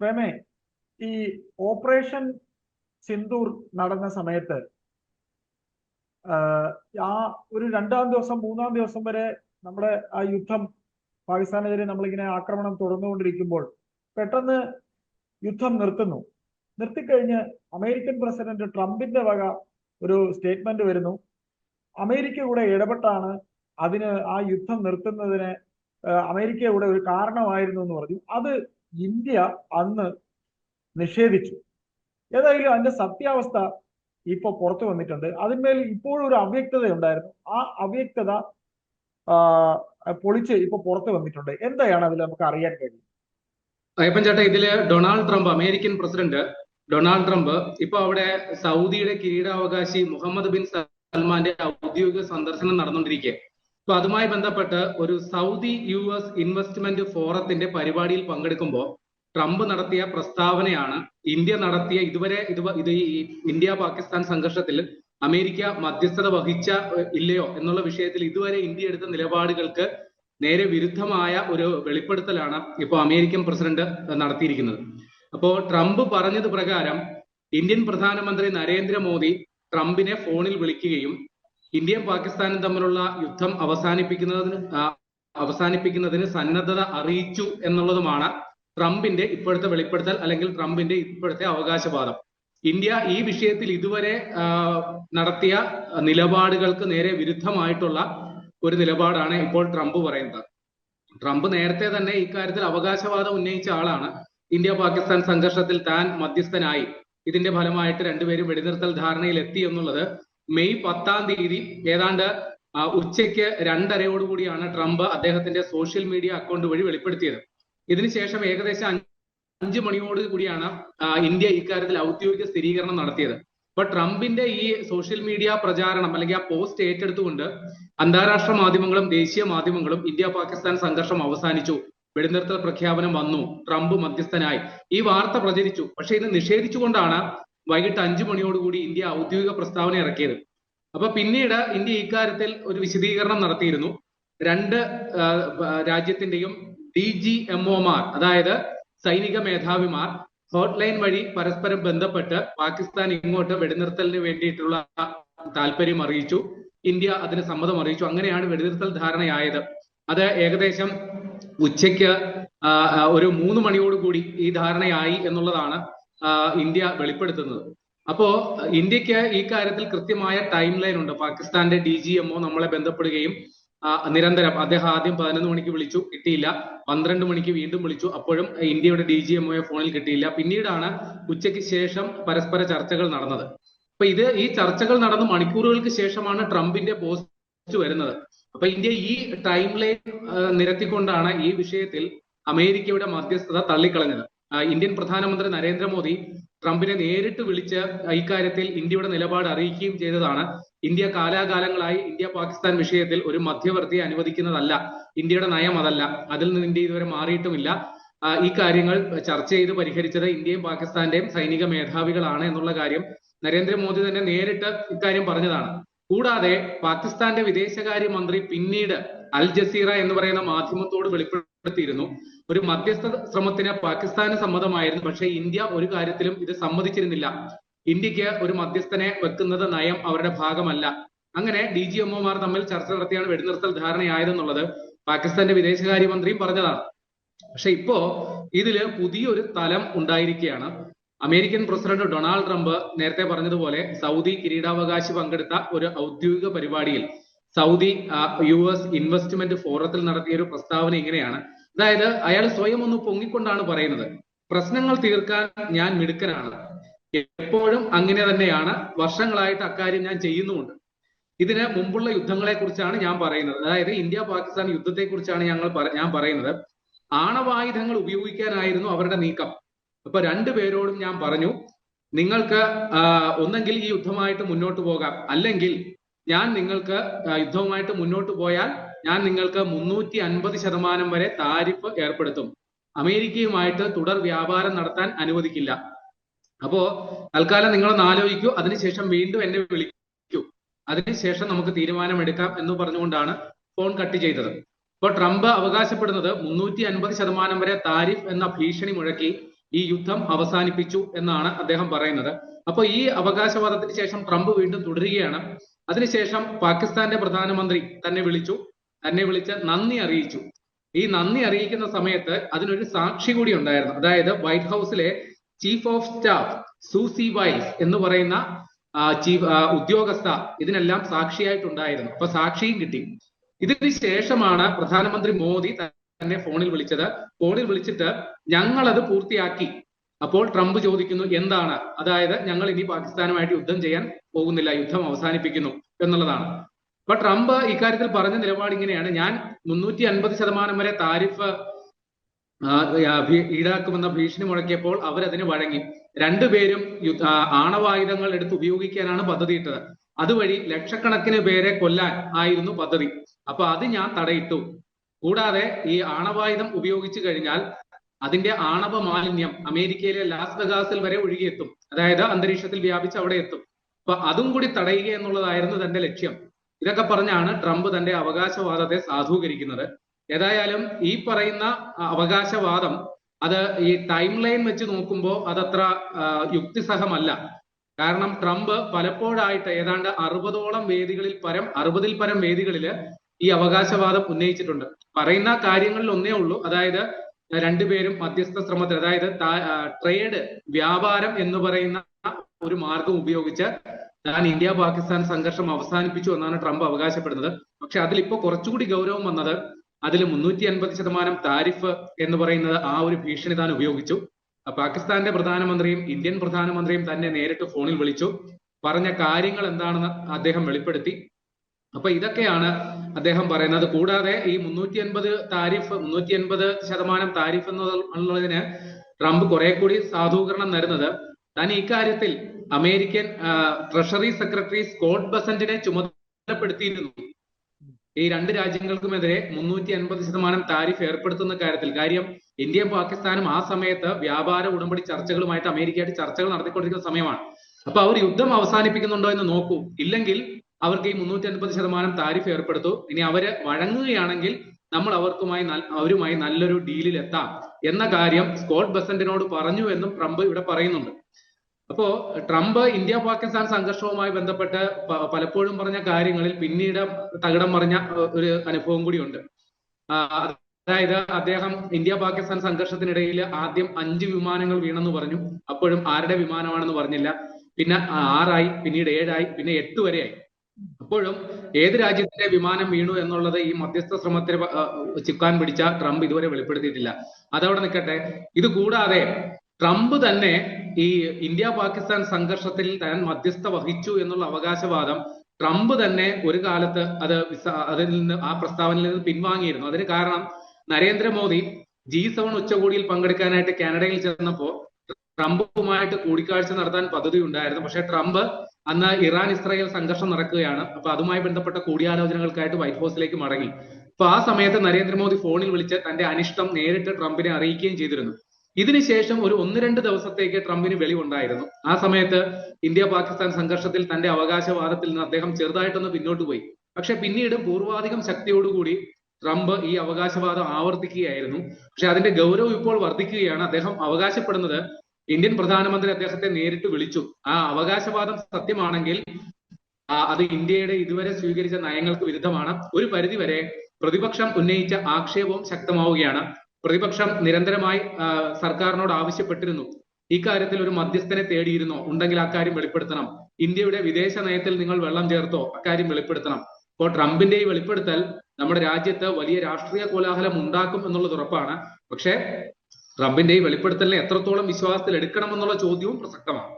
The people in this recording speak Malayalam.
പ്രേമേ ഈ ഓപ്പറേഷൻ സിന്ദൂർ നടന്ന സമയത്ത് ആ ഒരു രണ്ടാം ദിവസം മൂന്നാം ദിവസം വരെ നമ്മുടെ ആ യുദ്ധം പാകിസ്ഥാനെതിരെ നമ്മളിങ്ങനെ ആക്രമണം തുടർന്നുകൊണ്ടിരിക്കുമ്പോൾ പെട്ടെന്ന് യുദ്ധം നിർത്തുന്നു. നിർത്തിക്കഴിഞ്ഞ് അമേരിക്കൻ പ്രസിഡന്റ് ട്രംപിന്റെ വക ഒരു സ്റ്റേറ്റ്മെന്റ് വരുന്നു. അമേരിക്ക കൂടെ ഇടപെട്ടാണ് അതിന് ആ യുദ്ധം നിർത്തുന്നതിന് അമേരിക്ക കൂടെ ഒരു കാരണമായിരുന്നു എന്ന് പറഞ്ഞു. അത് ഇന്ത്യ അന്ന് നിഷേധിച്ചു. ഏതായാലും അതിന്റെ സത്യാവസ്ഥ ഇപ്പൊ പുറത്തു വന്നിട്ടുണ്ട്. അതിന്മേൽ ഇപ്പോഴും ഒരു അവ്യക്തത ഉണ്ടായിരുന്നു. ആ അവ്യക്തത പൊളിച്ച് ഇപ്പൊ പുറത്തു വന്നിട്ടുണ്ട്. എന്താണ് അതിൽ നമുക്ക് അറിയാൻ കഴിയും അയ്യപ്പൻ ചേട്ടാ ഇതിൽ Donald Trump American president Donald Trump ഇപ്പൊ അവിടെ സൗദിയുടെ കിരീടാവകാശി മുഹമ്മദ് ബിൻ സൽമാന്റെ ഔദ്യോഗിക സന്ദർശനം നടന്നുകൊണ്ടിരിക്കെ അപ്പൊ അതുമായി ബന്ധപ്പെട്ട് ഒരു സൗദി യു എസ് ഇൻവെസ്റ്റ്മെന്റ് ഫോറത്തിന്റെ പരിപാടിയിൽ പങ്കെടുക്കുമ്പോൾ ട്രംപ് നടത്തിയ പ്രസ്താവനയാണ് ഇന്ത്യ നടത്തിയ ഇതുവരെ ഇത് ഈ ഇന്ത്യ പാകിസ്ഥാൻ സംഘർഷത്തിൽ അമേരിക്ക മധ്യസ്ഥത വഹിച്ച ഇല്ലയോ എന്നുള്ള വിഷയത്തിൽ ഇതുവരെ ഇന്ത്യ എടുത്ത നിലപാടുകൾക്ക് നേരെ വിരുദ്ധമായ ഒരു വെളിപ്പെടുത്തലാണ് ഇപ്പോൾ അമേരിക്കൻ പ്രസിഡന്റ് നടത്തിയിരിക്കുന്നത്. അപ്പോ ട്രംപ് പറഞ്ഞത് പ്രകാരം ഇന്ത്യൻ പ്രധാനമന്ത്രി നരേന്ദ്രമോദി ട്രംപിനെ ഫോണിൽ വിളിക്കുകയും ഇന്ത്യയും പാകിസ്ഥാനും തമ്മിലുള്ള യുദ്ധം അവസാനിപ്പിക്കുന്നതിന് അവസാനിപ്പിക്കുന്നതിന് സന്നദ്ധത അറിയിച്ചു എന്നുള്ളതുമാണ് ട്രംപിന്റെ ഇപ്പോഴത്തെ വെളിപ്പെടുത്തൽ അല്ലെങ്കിൽ ട്രംപിന്റെ ഇപ്പോഴത്തെ അവകാശവാദം. ഇന്ത്യ ഈ വിഷയത്തിൽ ഇതുവരെ നടത്തിയ നിലപാടുകൾക്ക് നേരെ വിരുദ്ധമായിട്ടുള്ള ഒരു നിലപാടാണ് ഇപ്പോൾ ട്രംപ് പറയുന്നത്. ട്രംപ് നേരത്തെ തന്നെ ഇക്കാര്യത്തിൽ അവകാശവാദം ഉന്നയിച്ച ആളാണ്. ഇന്ത്യ പാകിസ്ഥാൻ സംഘർഷത്തിൽ താൻ മധ്യസ്ഥനായി. ഇതിന്റെ ഫലമായിട്ട് രണ്ടുപേരും വെടിനിർത്തൽ ധാരണയിൽ എത്തി എന്നുള്ളത് മെയ് പത്താം തീയതി ഏതാണ്ട് ഉച്ചയ്ക്ക് രണ്ടരയോടുകൂടിയാണ് ട്രംപ് അദ്ദേഹത്തിന്റെ സോഷ്യൽ മീഡിയ അക്കൗണ്ട് വഴി വെളിപ്പെടുത്തിയത്. ഇതിനുശേഷം ഏകദേശം അഞ്ച് മണിയോട് കൂടിയാണ് ഇന്ത്യ ഇക്കാര്യത്തിൽ ഔദ്യോഗിക സ്ഥിരീകരണം നടത്തിയത്. അപ്പൊ ട്രംപിന്റെ ഈ സോഷ്യൽ മീഡിയ പ്രചാരണം അല്ലെങ്കിൽ ആ പോസ്റ്റ് ഏറ്റെടുത്തുകൊണ്ട് അന്താരാഷ്ട്ര മാധ്യമങ്ങളും ദേശീയ മാധ്യമങ്ങളും ഇന്ത്യ പാകിസ്ഥാൻ സംഘർഷം അവസാനിച്ചു. വെടിനിർത്തൽ പ്രഖ്യാപനം വന്നു. ട്രംപ് മധ്യസ്ഥനായി. ഈ വാർത്ത പ്രചരിച്ചു. പക്ഷെ ഇത് നിഷേധിച്ചുകൊണ്ടാണ് വൈകിട്ട് അഞ്ചു മണിയോടുകൂടി ഇന്ത്യ ഔദ്യോഗിക പ്രസ്താവന ഇറക്കിയത്. അപ്പൊ പിന്നീട് ഇന്ത്യ ഇക്കാര്യത്തിൽ ഒരു വിശദീകരണം നടത്തിയിരുന്നു. രണ്ട് രാജ്യത്തിന്റെയും ഡി ജി എം ഒമാർ അതായത് സൈനിക മേധാവിമാർ ഹോട്ട്ലൈൻ വഴി പരസ്പരം ബന്ധപ്പെട്ട് പാകിസ്ഥാൻ ഇങ്ങോട്ട് വെടിനിർത്തലിന് വേണ്ടിയിട്ടുള്ള താല്പര്യം അറിയിച്ചു. ഇന്ത്യ അതിന് സമ്മതം അറിയിച്ചു. അങ്ങനെയാണ് വെടിനിർത്തൽ ധാരണയായത്. അത് ഏകദേശം ഉച്ചയ്ക്ക് ഒരു മൂന്ന് മണിയോടുകൂടി ഈ ധാരണയായി എന്നുള്ളതാണ് ഇന്ത്യ വെളിപ്പെടുത്തുന്നത്. അപ്പോ ഇന്ത്യയ്ക്ക് ഈ കാര്യത്തിൽ കൃത്യമായ ടൈം ലൈൻ ഉണ്ട്. പാകിസ്ഥാന്റെ ഡി ജി എംഒ നമ്മളെ ബന്ധപ്പെടുകയും നിരന്തരം അദ്ദേഹം ആദ്യം പതിനൊന്ന് മണിക്ക് വിളിച്ചു കിട്ടിയില്ല. പന്ത്രണ്ട് മണിക്ക് വീണ്ടും വിളിച്ചു. അപ്പോഴും ഇന്ത്യയുടെ ഡി ജി എംഒയെ ഫോണിൽ കിട്ടിയില്ല. പിന്നീടാണ് ഉച്ചയ്ക്ക് ശേഷം പരസ്പര ചർച്ചകൾ നടന്നത്. അപ്പൊ ഇത് ഈ ചർച്ചകൾ നടന്ന് മണിക്കൂറുകൾക്ക് ശേഷമാണ് ട്രംപിന്റെ പോസ്റ്റ് വരുന്നത്. അപ്പൊ ഇന്ത്യ ഈ ടൈം ലൈൻ നിരത്തിക്കൊണ്ടാണ് ഈ വിഷയത്തിൽ അമേരിക്കയുടെ മധ്യസ്ഥത തള്ളിക്കളഞ്ഞത്. ഇന്ത്യൻ പ്രധാനമന്ത്രി നരേന്ദ്രമോദി ട്രംപിനെ നേരിട്ട് വിളിച്ച് ഇക്കാര്യത്തിൽ ഇന്ത്യയുടെ നിലപാട് അറിയിക്കുകയും ചെയ്തതാണ്. ഇന്ത്യ കാലാകാലങ്ങളായി ഇന്ത്യ പാകിസ്ഥാൻ വിഷയത്തിൽ ഒരു മധ്യവർത്തിയെ അനുവദിക്കുന്നതല്ല. ഇന്ത്യയുടെ നയം അതല്ല. അതിൽ നിന്ന് ഇന്ത്യ ഇതുവരെ മാറിയിട്ടുമില്ല. ഈ കാര്യങ്ങൾ ചർച്ച ചെയ്ത് പരിഹരിച്ചത് ഇന്ത്യയും പാകിസ്ഥാന്റെയും സൈനിക മേധാവികളാണ് എന്നുള്ള കാര്യം നരേന്ദ്രമോദി തന്നെ നേരിട്ട് ഇക്കാര്യം പറഞ്ഞതാണ്. കൂടാതെ പാകിസ്ഥാന്റെ വിദേശകാര്യ മന്ത്രി പിന്നീട് അൽ ജസീറ എന്ന് പറയുന്ന മാധ്യമത്തോട് വെളിപ്പെടുത്തിയിരുന്നു ഒരു മധ്യസ്ഥ ശ്രമത്തിന് പാകിസ്ഥാന് സമ്മതമായിരുന്നു. പക്ഷേ ഇന്ത്യ ഒരു കാര്യത്തിലും ഇത് സമ്മതിച്ചിരുന്നില്ല. ഇന്ത്യയ്ക്ക് ഒരു മധ്യസ്ഥനെ വെക്കുന്നത് നയം അവരുടെ ഭാഗമല്ല. അങ്ങനെ ഡി ജി എംഒമാർ തമ്മിൽ ചർച്ച നടത്തിയാണ് വെടിനിർത്തൽ ധാരണയായതെന്നുള്ളത് പാകിസ്ഥാന്റെ വിദേശകാര്യമന്ത്രിയും പറഞ്ഞതാണ്. പക്ഷെ ഇപ്പോ ഇതിൽ പുതിയൊരു തലം ഉണ്ടായിരിക്കുകയാണ്. അമേരിക്കൻ പ്രസിഡന്റ് ഡൊണാൾഡ് ട്രംപ് നേരത്തെ പറഞ്ഞതുപോലെ സൗദി കിരീടാവകാശി പങ്കെടുത്ത ഒരു ഔദ്യോഗിക പരിപാടിയിൽ സൗദി യു എസ് ഇൻവെസ്റ്റ്മെന്റ് ഫോറത്തിൽ നടത്തിയ ഒരു പ്രസ്താവന ഇങ്ങനെയാണ്. അതായത് അയാൾ സ്വയം ഒന്ന് പൊങ്ങിക്കൊണ്ടാണ് പറയുന്നത്. പ്രശ്നങ്ങൾ തീർക്കാൻ ഞാൻ മിടുക്കനാണ്. എപ്പോഴും അങ്ങനെ തന്നെയാണ്. വർഷങ്ങളായിട്ട് അക്കാര്യം ഞാൻ ചെയ്യുന്നുമുണ്ട്. ഇതിന് മുമ്പുള്ള യുദ്ധങ്ങളെ കുറിച്ചാണ് ഞാൻ പറയുന്നത്. അതായത് ഇന്ത്യ പാകിസ്ഥാൻ യുദ്ധത്തെ കുറിച്ചാണ് ഞങ്ങൾ ഞാൻ പറയുന്നത്. ആണവായുധങ്ങൾ ഉപയോഗിക്കാനായിരുന്നു അവരുടെ നീക്കം. അപ്പൊ രണ്ടുപേരോടും ഞാൻ പറഞ്ഞു നിങ്ങൾക്ക് ഒന്നെങ്കിൽ ഈ യുദ്ധമായിട്ട് മുന്നോട്ട് പോകാം. അല്ലെങ്കിൽ ഞാൻ നിങ്ങൾക്ക് യുദ്ധവുമായിട്ട് മുന്നോട്ട് പോയാൽ ഞാൻ നിങ്ങൾക്ക് മുന്നൂറ്റി അൻപത് ശതമാനം വരെ താരിഫ് ഏർപ്പെടുത്തും. അമേരിക്കയുമായിട്ട് തുടർ വ്യാപാരം നടത്താൻ അനുവദിക്കില്ല. അപ്പോ തൽക്കാലം നിങ്ങളൊന്ന് ആലോചിക്കൂ. അതിനുശേഷം വീണ്ടും എന്നെ വിളിക്കൂ. അതിനുശേഷം നമുക്ക് തീരുമാനമെടുക്കാം എന്ന് പറഞ്ഞുകൊണ്ടാണ് ഫോൺ കട്ട് ചെയ്തത്. ഇപ്പോൾ ട്രംപ് അവകാശപ്പെടുന്നത് മുന്നൂറ്റി അൻപത് ശതമാനം വരെ താരിഫ് എന്ന ഭീഷണി മുഴക്കി ഈ യുദ്ധം അവസാനിപ്പിച്ചു എന്നാണ് അദ്ദേഹം പറയുന്നത്. അപ്പോൾ ഈ അവകാശവാദത്തിന് ശേഷം ട്രംപ് വീണ്ടും തുടരുകയാണ്. അതിനുശേഷം പാകിസ്ഥാന്റെ പ്രധാനമന്ത്രി തന്നെ വിളിച്ചു. തന്നെ വിളിച്ച് നന്ദി അറിയിച്ചു. ഈ നന്ദി അറിയിക്കുന്ന സമയത്ത് അതിനൊരു സാക്ഷി കൂടി ഉണ്ടായിരുന്നു. അതായത് വൈറ്റ് ഹൗസിലെ chief of staff Susie Wiles എന്ന് പറയുന്ന ചീഫ് ഉദ്യോഗസ്ഥ ഇതിനെല്ലാം സാക്ഷിയായിട്ടുണ്ടായിരുന്നു. അപ്പൊ സാക്ഷിയും കിട്ടി. ഇതിന് ശേഷമാണ് പ്രധാനമന്ത്രി മോദി തന്നെ ഫോണിൽ വിളിച്ചത്. ഫോണിൽ വിളിച്ചിട്ട് ഞങ്ങൾ അത് പൂർത്തിയാക്കി. അപ്പോൾ ട്രംപ് ചോദിക്കുന്നു എന്താണ്? അതായത് ഞങ്ങൾ ഇനി പാകിസ്ഥാനുമായിട്ട് യുദ്ധം ചെയ്യാൻ പോകുന്നില്ല യുദ്ധം അവസാനിപ്പിക്കുന്നു എന്നുള്ളതാണ്. അപ്പൊ ട്രംപ് ഇക്കാര്യത്തിൽ പറഞ്ഞ നിലപാട് ഇങ്ങനെയാണ്. ഞാൻ മുന്നൂറ്റി അൻപത് ശതമാനം വരെ താരിഫ് ഈടാക്കുമെന്ന ഭീഷണി മുഴക്കിയപ്പോൾ അവരതിന് വഴങ്ങി. രണ്ടുപേരും ആണവായുധങ്ങൾ എടുത്ത് ഉപയോഗിക്കാനാണ് പദ്ധതിയിട്ടത്. അതുവഴി ലക്ഷക്കണക്കിന് പേരെ കൊല്ലാൻ ആയിരുന്നു പദ്ധതി. അപ്പൊ അത് ഞാൻ തടയിട്ടു. കൂടാതെ ഈ ആണവായുധം ഉപയോഗിച്ചു കഴിഞ്ഞാൽ അതിന്റെ ആണവ മാലിന്യം അമേരിക്കയിലെ ലാസ് വെഗാസിൽ വരെ ഒഴുകിയെത്തും. അതായത് അന്തരീക്ഷത്തിൽ വ്യാപിച്ച് അവിടെ എത്തും. അപ്പൊ അതും കൂടി തടയുക എന്നുള്ളതായിരുന്നു തന്റെ ലക്ഷ്യം. ഇതൊക്കെ പറഞ്ഞാണ് ട്രംപ് തന്റെ അവകാശവാദത്തെ സാധൂകരിക്കുന്നത്. ഏതായാലും ഈ പറയുന്ന അവകാശവാദം അത് ഈ ടൈം ലൈൻ വെച്ച് നോക്കുമ്പോൾ അതത്ര യുക്തിസഹമല്ല. കാരണം ട്രംപ് പലപ്പോഴായിട്ട് ഏതാണ്ട് അറുപതോളം വേദികളിൽ പരം അറുപതിൽ പരം വേദികളിൽ ഈ അവകാശവാദം ഉന്നയിച്ചിട്ടുണ്ട്. പറയുന്ന കാര്യങ്ങളിൽ ഒന്നേ ഉള്ളൂ. അതായത് രണ്ടുപേരും മധ്യസ്ഥ ശ്രമത്തിൽ അതായത് ട്രേഡ് വ്യാപാരം എന്ന് പറയുന്ന ഒരു മാർഗം ഉപയോഗിച്ച് താൻ ഇന്ത്യ പാകിസ്ഥാൻ സംഘർഷം അവസാനിപ്പിച്ചു എന്നാണ് ട്രംപ് അവകാശപ്പെടുന്നത്. പക്ഷെ അതിലിപ്പോ കുറച്ചുകൂടി ഗൗരവം വന്നത് അതിൽ മുന്നൂറ്റി അൻപത് ശതമാനം താരിഫ് എന്ന് പറയുന്നത് ആ ഒരു ഭീഷണി താൻ ഉപയോഗിച്ചു. പാകിസ്ഥാന്റെ പ്രധാനമന്ത്രിയും ഇന്ത്യൻ പ്രധാനമന്ത്രിയും തന്നെ നേരിട്ട് ഫോണിൽ വിളിച്ചു. പറഞ്ഞ കാര്യങ്ങൾ എന്താണെന്ന് അദ്ദേഹം വെളിപ്പെടുത്തി. അപ്പൊ ഇതൊക്കെയാണ് അദ്ദേഹം പറയുന്നത്. കൂടാതെ ഈ മുന്നൂറ്റി അൻപത് താരിഫ് മുന്നൂറ്റി അൻപത് ശതമാനം താരിഫ് എന്നുള്ളതിന് ട്രംപ് കുറെ കൂടി സാധൂകരണം തരുന്നത്. താൻ ഇക്കാര്യത്തിൽ അമേരിക്കൻ ട്രഷറി സെക്രട്ടറി സ്കോട്ട് ബസന്റിനെ ചുമതലപ്പെടുത്തിയിരുന്നു. ഈ രണ്ട് രാജ്യങ്ങൾക്കുമെതിരെ മുന്നൂറ്റി അൻപത് ശതമാനം താരിഫ് ഏർപ്പെടുത്തുന്ന കാര്യത്തിൽ. കാര്യം ഇന്ത്യയും പാകിസ്ഥാനും ആ സമയത്ത് വ്യാപാര ഉടമ്പടി ചർച്ചകളുമായിട്ട് അമേരിക്കയായിട്ട് ചർച്ചകൾ നടത്തിക്കൊണ്ടിരിക്കുന്ന സമയമാണ്. അപ്പൊ അവർ യുദ്ധം അവസാനിപ്പിക്കുന്നുണ്ടോ എന്ന് നോക്കൂ. ഇല്ലെങ്കിൽ അവർക്ക് ഈ മുന്നൂറ്റി അൻപത് ശതമാനം താരിഫ് ഏർപ്പെടുത്തു. ഇനി അവർ വഴങ്ങുകയാണെങ്കിൽ നമ്മൾ അവർക്കുമായി അവരുമായി നല്ലൊരു ഡീലിൽ എത്താം എന്ന കാര്യം സ്കോട്ട് ബസന്റിനോട് പറഞ്ഞു എന്നും ട്രംപ് ഇവിടെ പറയുന്നുണ്ട്. അപ്പോ ട്രംപ് ഇന്ത്യ പാകിസ്ഥാൻ സംഘർഷവുമായി ബന്ധപ്പെട്ട് പലപ്പോഴും പറഞ്ഞ കാര്യങ്ങളിൽ പിന്നീട് തകിടം മറിഞ്ഞ ഒരു അനുഭവം കൂടിയുണ്ട്. അതായത് അദ്ദേഹം ഇന്ത്യ പാകിസ്ഥാൻ സംഘർഷത്തിനിടയിൽ ആദ്യം അഞ്ച് വിമാനങ്ങൾ വീണെന്ന് പറഞ്ഞു. അപ്പോഴും ആരുടെ വിമാനമാണെന്ന് പറഞ്ഞില്ല. പിന്നെ ആറായി പിന്നീട് ഏഴായി പിന്നെ എട്ട് വരെയായി. അപ്പോഴും ഏത് രാജ്യത്തിന്റെ വിമാനം വീണു എന്നുള്ളത് ഈ മധ്യസ്ഥ ശ്രമത്തിന് ചിക്കാൻ പിടിച്ച ട്രംപ് ഇതുവരെ വെളിപ്പെടുത്തിയിട്ടില്ല. അതവിടെ നിൽക്കട്ടെ. ഇത് കൂടാതെ ട്രംപ് തന്നെ ഈ ഇന്ത്യ പാകിസ്ഥാൻ സംഘർഷത്തിൽ താൻ മധ്യസ്ഥ വഹിച്ചു എന്നുള്ള അവകാശവാദം ട്രംപ് തന്നെ ഒരു കാലത്ത് അത് അതിൽ നിന്ന് ആ പ്രസ്താവനയിൽ നിന്ന് പിൻവാങ്ങിയിരുന്നു. അതിന് കാരണം നരേന്ദ്രമോദി ജി സെവൻ ഉച്ചകോടിയിൽ പങ്കെടുക്കാനായിട്ട് കാനഡയിൽ ചെന്നപ്പോ ട്രംപുമായിട്ട് കൂടിക്കാഴ്ച നടത്താൻ പദ്ധതി ഉണ്ടായിരുന്നു. പക്ഷേ ട്രംപ് അന്ന് ഇറാൻ ഇസ്രായേൽ സംഘർഷം നടക്കുകയാണ്. അപ്പൊ അതുമായി ബന്ധപ്പെട്ട കൂടിയാലോചനകൾക്കായിട്ട് വൈറ്റ് ഹൗസിലേക്ക് മടങ്ങി. അപ്പൊ ആ സമയത്ത് നരേന്ദ്രമോദി ഫോണിൽ വിളിച്ച് തന്റെ അനിഷ്ടം നേരിട്ട് ട്രംപിനെ അറിയിക്കുകയും ചെയ്തിരുന്നു. ഇതിനുശേഷം ഒരു ഒന്ന് രണ്ട് ദിവസത്തേക്ക് ട്രംപിന് വെളിവുണ്ടായിരുന്നു ആ സമയത്ത് ഇന്ത്യ പാകിസ്ഥാൻ സംഘർഷത്തിൽ തന്റെ അവകാശവാദത്തിൽ നിന്ന് അദ്ദേഹം ചെറുതായിട്ടൊന്ന് പിന്നോട്ട് പോയി. പക്ഷെ പിന്നീട് പൂർവാധികം ശക്തിയോടുകൂടി ട്രംപ് ഈ അവകാശവാദം ആവർത്തിക്കുകയായിരുന്നു. പക്ഷെ അതിന്റെ ഗൗരവം ഇപ്പോൾ വർദ്ധിക്കുകയാണ് അദ്ദേഹം അവകാശപ്പെടുന്നത് ഇന്ത്യൻ പ്രധാനമന്ത്രി അദ്ദേഹത്തെ നേരിട്ട് വിളിച്ചു. ആ അവകാശവാദം സത്യമാണെങ്കിൽ അത് ഇന്ത്യയുടെ ഇതുവരെ സ്വീകരിച്ച നയങ്ങൾക്ക് വിരുദ്ധമാണ്. ഒരു പരിധിവരെ പ്രതിപക്ഷം ഉന്നയിച്ച ആക്ഷേപവും ശക്തമാവുകയാണ്. പ്രതിപക്ഷം നിരന്തരമായി സർക്കാരിനോട് ആവശ്യപ്പെട്ടിരുന്നു. ഇക്കാര്യത്തിൽ ഒരു മധ്യസ്ഥനെ തേടിയിരുന്നോ? ഉണ്ടെങ്കിൽ അക്കാര്യം വെളിപ്പെടുത്തണം. ഇന്ത്യയുടെ വിദേശ നയത്തിൽ നിങ്ങൾ വെള്ളം ചേർത്തോ? അക്കാര്യം വെളിപ്പെടുത്തണം. അപ്പോൾ ട്രംപിന്റെ ഈ വെളിപ്പെടുത്തൽ നമ്മുടെ രാജ്യത്ത് വലിയ രാഷ്ട്രീയ കോലാഹലം ഉണ്ടാക്കും എന്നുള്ളത് ഉറപ്പാണ്. പക്ഷേ ട്രംപിന്റെ ഈ വെളിപ്പെടുത്തലിനെ എത്രത്തോളം വിശ്വാസത്തിൽ എടുക്കണം എന്നുള്ള ചോദ്യവും പ്രസക്തമാണ്.